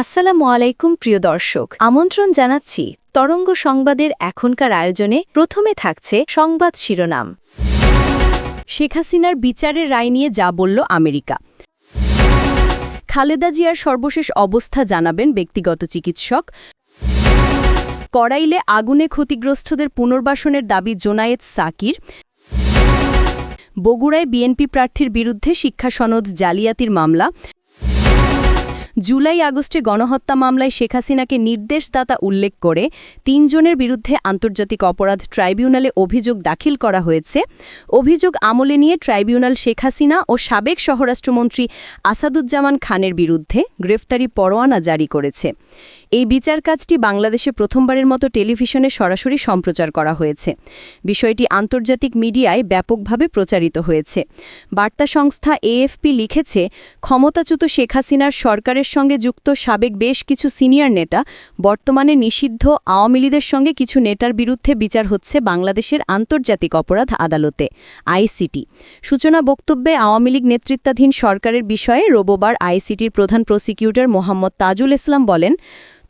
আসসালামু আলাইকুম, প্রিয় দর্শক। আমন্ত্রণ জানাচ্ছি তরঙ্গ সংবাদের এখনকার আয়োজনে। প্রথমে থাকছে সংবাদ শিরোনাম। শেখ হাসিনার বিচারের রায় নিয়ে যা বলল আমেরিকা। খালেদা জিয়ার সর্বশেষ অবস্থা জানাবেন ব্যক্তিগত চিকিৎসক। করাইলে আগুনে ক্ষতিগ্রস্তদের পুনর্বাসনের দাবি জোনায়েত সাকির। বগুড়ায় বিএনপি প্রার্থীর বিরুদ্ধে শিক্ষা সনদ জালিয়াতির মামলা। জুলাই আগস্টে গণহত্যা মামলায় শেখ হাসিনাকে নির্দেশদাতা উল্লেখ করে তিনজনের বিরুদ্ধে আন্তর্জাতিক অপরাধ ট্রাইব্যুনালে অভিযোগ দাখিল করা হয়েছে। অভিযোগ আমলে নিয়ে ট্রাইব্যুনাল শেখ হাসিনা ও সাবেক স্বরাষ্ট্রমন্ত্রী আসাদুজ্জামান খানের বিরুদ্ধে গ্রেফতারি পরোয়ানা জারি করেছে। এই বিচার কাজটি বাংলাদেশে প্রথমবারের মতো টেলিভিশনে সরাসরি সম্প্রচার করা হয়েছে। বিষয়টি আন্তর্জাতিক মিডিয়ায় ব্যাপকভাবে প্রচারিত হয়েছে। বার্তা সংস্থা এএফপি লিখেছে, ক্ষমতাচ্যুত শেখ হাসিনার সরকারের সঙ্গে যুক্ত সাবেক বেশ কিছু সিনিয়র নেতা, বর্তমানে নিষিদ্ধ আওয়ামী লীগের সঙ্গে কিছু নেতার বিরুদ্ধে বিচার হচ্ছে বাংলাদেশের আন্তর্জাতিক অপরাধ আদালতে, আইসিটি। সূচনা বক্তব্যে আওয়ামী লীগ নেতৃত্বাধীন সরকারের বিষয়ে রোববার আইসিটির প্রধান প্রসিকিউটর মোহাম্মদ তাজুল ইসলাম বলেন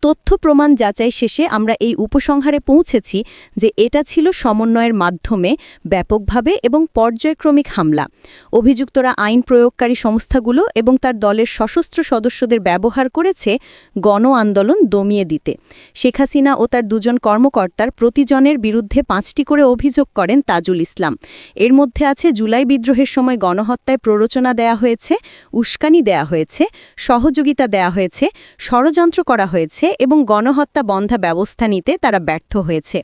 তথ্য প্রমাণ যাচাই শেষে আমরা এই উপসংহারে পৌঁছেছি যে এটা ছিল সমন্বয়ের মাধ্যমে ব্যাপকভাবে এবং পর্যায়ক্রমিক হামলা। অভিযুক্তরা আইন প্রয়োগকারী সংস্থাগুলো এবং তার দলের সশস্ত্র সদস্যদের ব্যবহার করেছে গণ আন্দোলন দমিয়ে দিতে। শেখ হাসিনা ও তার দুজন কর্মকর্তার প্রতিজনের বিরুদ্ধে পাঁচটি করে অভিযোগ করেন তাজুল ইসলাম। এর মধ্যে আছে, জুলাই বিদ্রোহের সময় গণহত্যায় প্ররোচনা দেয়া হয়েছে, উস্কানি দেয়া হয়েছে, সহযোগিতা দেয়া হয়েছে, ষড়যন্ত্র করা হয়েছে এবং গণহত্যা বন্ধা ব্যবস্থা নিতে তারা ব্যর্থ হয়েছে।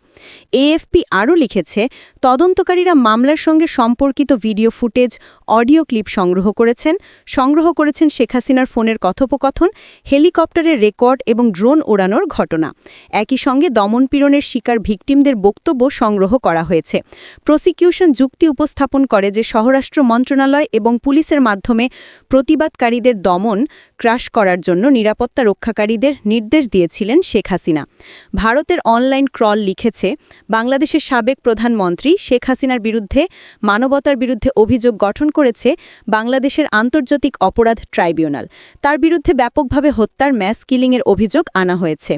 এএফপি আরও লিখেছে, তদন্তকারীরা মামলার সঙ্গে সম্পর্কিত ভিডিও ফুটেজ, অডিও ক্লিপ সংগ্রহ করেছেন। সংগ্রহ করেছেন শেখ হাসিনার ফোনের কথোপকথন, হেলিকপ্টারের রেকর্ড এবং ড্রোন ওড়ানোর ঘটনা। একই সঙ্গে দমনপীড়নের শিকার ভিকটিমদের বক্তব্য সংগ্রহ করা হয়েছে। প্রসিকিউশন যুক্তি উপস্থাপন করে যে স্বরাষ্ট্র মন্ত্রণালয় এবং পুলিশের মাধ্যমে প্রতিবাদকারীদের দমন, ক্রাশ করার জন্য নিরাপত্তা রক্ষাকারীদের নির্দেশ দিয়েছিলেন শেখ হাসিনা। ভারতের অনলাইন ক্রল লিখেছে, বাংলাদেশের সাবেক প্রধানমন্ত্রী শেখ হাসিনার বিরুদ্ধে, মানবতার বিরুদ্ধে অভিযোগ গঠন করেছে বাংলাদেশের আন্তর্জাতিক অপরাধ ট্রাইব্যুনাল। তার বিরুদ্ধে ব্যাপকভাবে হত্যার ম্যাস কিলিংয়ের অভিযোগ আনা হয়েছে।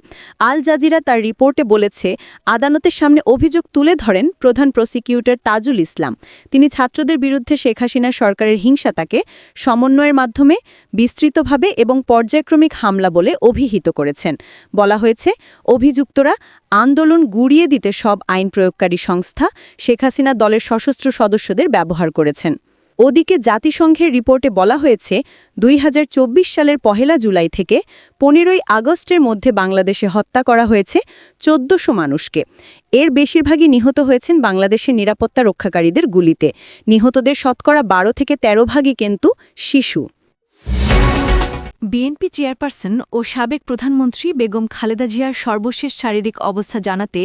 আল জাজিরা তার রিপোর্টে বলেছে, আদালতের সামনে অভিযোগ তুলে ধরেন প্রধান প্রসিকিউটর তাজুল ইসলাম। তিনি ছাত্রদের বিরুদ্ধে শেখ হাসিনার সরকারের হিংসাতাকে সমন্বয়ের মাধ্যমে বিস্তৃতভাবে এবং পর্যায়ক্রমিক হামলা বলে অভিহিত করেছেন। বলা হয়েছে, অভিযুক্তরা আন্দোলন গুড়িয়ে দিতে সব আইন প্রয়োগকারী সংস্থা শেখ হাসিনা দলের সশস্ত্র সদস্যদের ব্যবহার করেছেন। ওদিকে জাতিসংঘের রিপোর্টে বলা হয়েছে, দুই হাজার চব্বিশ সালের পহেলা জুলাই থেকে পনেরোই আগস্টের মধ্যে বাংলাদেশে হত্যা করা হয়েছে চোদ্দশো মানুষকে। এর বেশিরভাগই নিহত হয়েছেন বাংলাদেশের নিরাপত্তা রক্ষাকারীদের গুলিতে। নিহতদের শতকরা বারো থেকে ১৩ ভাগই কিন্তু শিশু। বিএনপি চেয়ারপারসন ও সাবেক প্রধানমন্ত্রী বেগম খালেদা জিয়ার সর্বশেষ শারীরিক অবস্থা জানাতে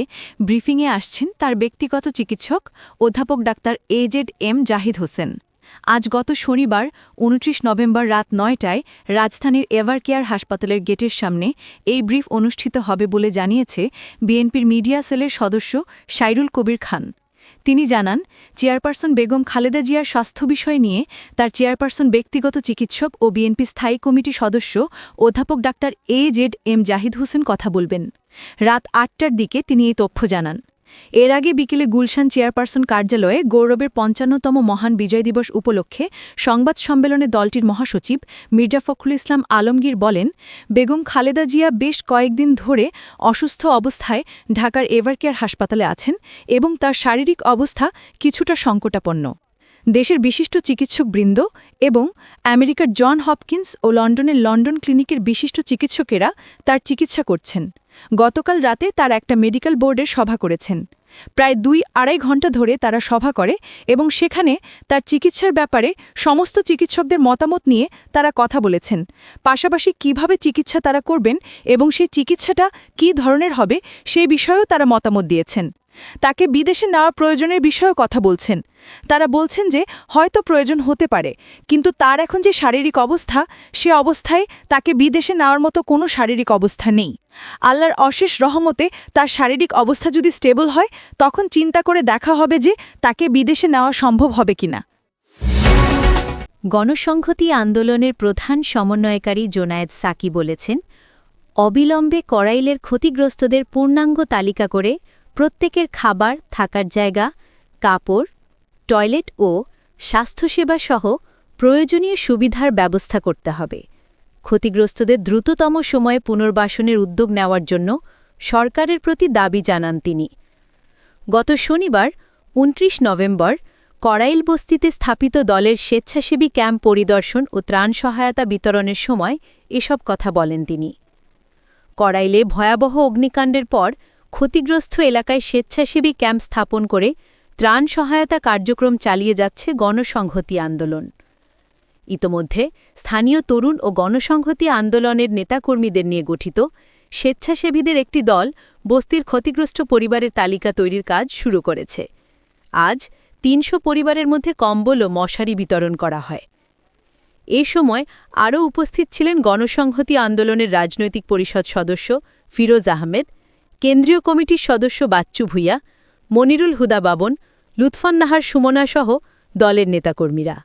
ব্রিফিংয়ে আসছেন তার ব্যক্তিগত চিকিৎসক অধ্যাপক doctor A Z M Zahid Hossain. আজ গত শনিবার, উনত্রিশ নভেম্বর রাত নয়টায় রাজধানীর এভারকেয়ার হাসপাতালের গেটের সামনে এই ব্রিফ অনুষ্ঠিত হবে বলে জানিয়েছে বিএনপির মিডিয়া সেলের সদস্য সাইরুল কবির খান। তিনি জানান, চেয়ারপারসন বেগম খালেদা জিয়ার স্বাস্থ্য বিষয় নিয়ে তার চেয়ারপারসন ব্যক্তিগত চিকিৎসক ও বিএনপি স্থায়ী কমিটি সদস্য অধ্যাপক doctor A Z M Zahid Hossain কথা বলবেন। রাত আটটার দিকে তিনি এই তথ্য জানান। এর আগে বিকেলে গুলশান চেয়ারপারসন কার্যালয়ে গৌরবের পঞ্চান্নতম মহান বিজয় দিবস উপলক্ষে সংবাদ সম্মেলনে দলটির মহাসচিব মির্জা ফখরুল ইসলাম আলমগীর বলেন, বেগম খালেদা জিয়া বেশ কয়েকদিন ধরে অসুস্থ অবস্থায় ঢাকার এভারকেয়ার হাসপাতালে আছেন এবং তার শারীরিক অবস্থা কিছুটা সংকটাপন্ন। দেশের বিশিষ্ট চিকিৎসকবৃন্দ এবং আমেরিকার জন হপকিন্স ও লন্ডনের লন্ডন ক্লিনিকের বিশিষ্ট চিকিৎসকেরা তার চিকিৎসা করছেন। গতকাল রাতে তার একটা মেডিকেল বোর্ডের সভা করেছেন। প্রায় দুই আড়াই ঘণ্টা ধরে তারা সভা করে এবং সেখানে তার চিকিৎসার ব্যাপারে সমস্ত চিকিৎসকদের মতামত নিয়ে তারা কথা বলেছেন। পাশাপাশি কীভাবে চিকিৎসা তারা করবেন এবং সেই চিকিৎসাটা কি ধরনের হবে সেই বিষয়েও তারা মতামত দিয়েছেন। তাকে বিদেশে নেওয়া প্রয়োজনের বিষয়েও কথা বলছেন। তারা বলছেন যে, হয়তো প্রয়োজন হতে পারে, কিন্তু তার এখন যে শারীরিক অবস্থা, সে অবস্থায় তাকে বিদেশে নেওয়ার মতো কোনো শারীরিক অবস্থা নেই। আল্লাহর অশেষ রহমতে তার শারীরিক অবস্থা যদি স্টেবল হয়, তখন চিন্তা করে দেখা হবে যে, তাকে বিদেশে নেওয়া সম্ভব হবে কিনা। গণসংহতি আন্দোলনের প্রধান সমন্বয়কারী জোনায়েদ সাকি বলেছেন, অবিলম্বে করাইলের ক্ষতিগ্রস্তদের পূর্ণাঙ্গ তালিকা করে প্রত্যেকের খাবার, থাকার জায়গা, কাপড়, টয়লেট ও স্বাস্থ্যসেবা সহ প্রয়োজনীয় সুবিধার ব্যবস্থা করতে হবে। ক্ষতিগ্রস্তদের দ্রুততম সময়ে পুনর্বাসনের উদ্যোগ নেওয়ার জন্য সরকারের প্রতি দাবি জানান তিনি। গত শনিবার, উনত্রিশ নভেম্বর, করাইল বস্তিতে স্থাপিত দলের স্বেচ্ছাসেবী ক্যাম্প পরিদর্শন ও ত্রাণ সহায়তা বিতরণের সময় এসব কথা বলেন তিনি। করাইলে ভয়াবহ অগ্নিকাণ্ডের পর ক্ষতিগ্রস্ত এলাকায় স্বেচ্ছাসেবী ক্যাম্প স্থাপন করে ত্রাণ সহায়তা কার্যক্রম চালিয়ে যাচ্ছে গণসংহতি আন্দোলন। ইতোমধ্যে স্থানীয় তরুণ ও গণসংহতি আন্দোলনের নেতাকর্মীদের নিয়ে গঠিত স্বেচ্ছাসেবীদের একটি দল বস্তির ক্ষতিগ্রস্ত পরিবারের তালিকা তৈরির কাজ শুরু করেছে। আজ তিনশো পরিবারের মধ্যে কম্বল ও মশারি বিতরণ করা হয়। এ সময় আরও উপস্থিত ছিলেন গণসংহতি আন্দোলনের রাজনৈতিক পরিষদ সদস্য ফিরোজ আহমেদ কেন্দ্রীয় কমিটির সদস্য বাচ্চু ভুইয়া, মনিরুল হুদা বাবন লুৎফন্নাহার সুমনা সহ দলের নেতাকর্মীরা।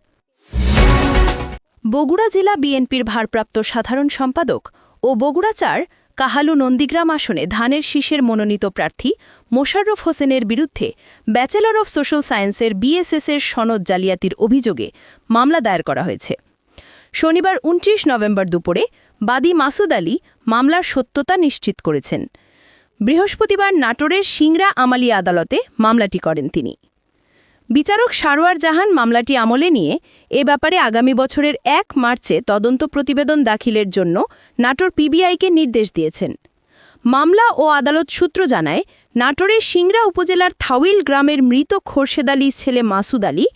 বগুড়া জেলা বিএনপির ভারপ্রাপ্ত সাধারণ সম্পাদক ও বগুড়া চার কাহালু নন্দীগ্রাম আসনে ধানের শীষের মনোনীত প্রার্থী মোশাররফ হোসেনের বিরুদ্ধে ব্যাচেলর অফ সোশ্যাল সায়েন্সের বিএসএসের সনদ জালিয়াতির অভিযোগে মামলা দায়ের করা হয়েছে। শনিবার উনত্রিশ নভেম্বর দুপুরে বাদী মাসুদ আলী মামলার সত্যতা নিশ্চিত করেছেন। বৃহস্পতিবার নাটোরের সিংড়া আমালি আদালতে মামলাটি করেন তিনি। বিচারক সারোয়ার জাহান মামলাটি আমলে নিয়ে এ ব্যাপারে আগামী বছরের এক মার্চে তদন্ত প্রতিবেদন দাখিলের জন্য নাটোর পিবিআইকে নির্দেশ দিয়েছেন। মামলা ও আদালত সূত্র জানায়, নাটোরের সিংড়া উপজেলার থাউইল গ্রামের মৃত খোরশেদ আলী ছেলে মাসুদ আলী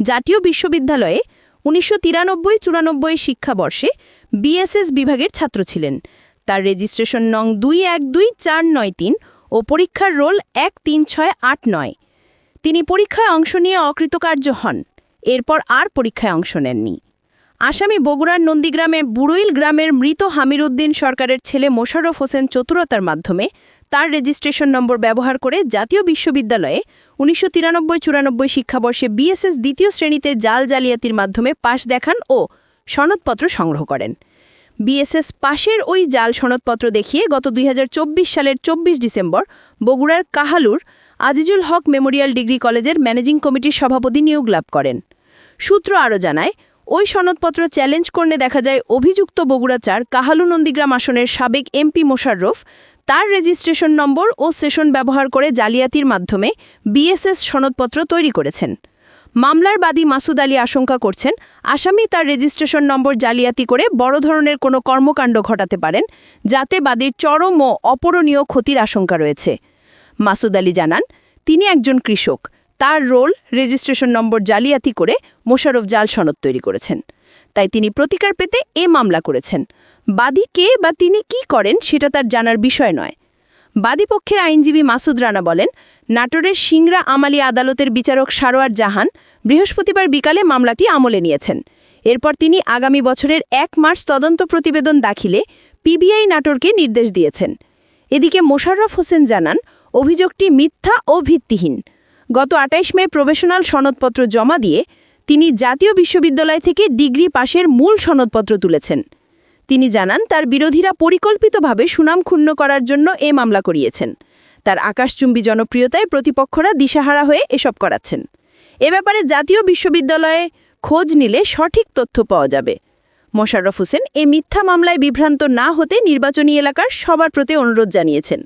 জাতীয় বিশ্ববিদ্যালয়ে উনিশশো তিরানব্বই চুরানব্বই শিক্ষাবর্ষে বিএসএস বিভাগের ছাত্র ছিলেন। তার রেজিস্ট্রেশন নং দুই এক দুই চার নয় তিন ও পরীক্ষার রোল এক তিন ছয় আট নয়। তিনি পরীক্ষায় অংশ নিয়ে অকৃতকার্য হন। এরপর আর পরীক্ষায় অংশ নেননি। আসামি বগুড়ার নন্দীগ্রামে বুড়ইল গ্রামের মৃত হামির উদ্দিন সরকারের ছেলে মোশাররফ হোসেন চতুরতার মাধ্যমে তার রেজিস্ট্রেশন নম্বর ব্যবহার করে জাতীয় বিশ্ববিদ্যালয়ে উনিশশো তিরানব্বই চুরানব্বই শিক্ষাবর্ষে বিএসএস দ্বিতীয় শ্রেণীতে জাল জালিয়াতির মাধ্যমে পাশ দেখান ও সনদপত্র সংগ্রহ করেন। বিএসএস পাশের ওই জাল সনদপত্র দেখিয়ে গত দুই হাজার চব্বিশ সালের ২৪ ডিসেম্বর বগুড়ার কাহালুর আজিজুল হক মেমোরিয়াল ডিগ্রি কলেজের ম্যানেজিং কমিটির সভাপতি নিয়োগ লাভ করেন। সূত্র আরও জানায়, ওই সনদপত্র চ্যালেঞ্জ করলে দেখা যায় অভিযুক্ত বগুড়া চার কাহালু নন্দীগ্রাম আসনের সাবেক এমপি মোশাররফ তার রেজিস্ট্রেশন নম্বর ও সেশন ব্যবহার করে জালিয়াতির মাধ্যমে বিএসএস সনদপত্র তৈরি করেছেন। মামলার বাদী মাসুদ আলী আশঙ্কা করছেন, আসামি তার রেজিস্ট্রেশন নম্বর জালিয়াতি করে বড় ধরনের কোনো কর্মকাণ্ড ঘটাতে পারেন, যাতে বাদীর চরম ও অপরণীয় ক্ষতির আশঙ্কা রয়েছে। মাসুদ আলী জানান, তিনি একজন কৃষক, তার রোল রেজিস্ট্রেশন নম্বর জালিয়াতি করে মোশারফ জাল সনদ তৈরি করেছেন। তাই তিনি প্রতিকার পেতে এ মামলা করেছেন। বাদী কে বা তিনি কি করেন সেটা তার জানার বিষয় নয়। বাদীপক্ষের আইনজীবী মাসুদ রানা বলেন, নাটোরের সিংরা আমালি আদালতের বিচারক সারোয়ার জাহান বৃহস্পতিবার বিকালে মামলাটি আমলে নিয়েছেন। এরপর তিনি আগামী বছরের এক মার্চ তদন্ত প্রতিবেদন দাখিলে পিবিআই নাটোরকে নির্দেশ দিয়েছেন। এদিকে মোশাররফ হোসেন জানান, অভিযোগটি মিথ্যা ও ভিত্তিহীন। গত আটাইশ মে প্রবেশনাল সনদপত্র জমা দিয়ে তিনি জাতীয় বিশ্ববিদ্যালয় থেকে ডিগ্রি পাশের মূল সনদপত্র তুলেছেন। তিনি জানান, তার বিরোধীরা পরিকল্পিতভাবে সুনাম ক্ষুণ্ণ করার জন্য এ মামলা করিয়েছেন। তার আকাশচুম্বী জনপ্রিয়তায় প্রতিপক্ষরা দিশাহারা হয়ে এসব করাচ্ছেন। এ ব্যাপারে জাতীয় বিশ্ববিদ্যালয়ে খোঁজ নিলে সঠিক তথ্য পাওয়া যাবে। মোশাররফ হোসেন, এ মিথ্যা মামলায় বিভ্রান্ত না হতে নির্বাচনী এলাকার সবার প্রতি অনুরোধ জানিয়েছেন।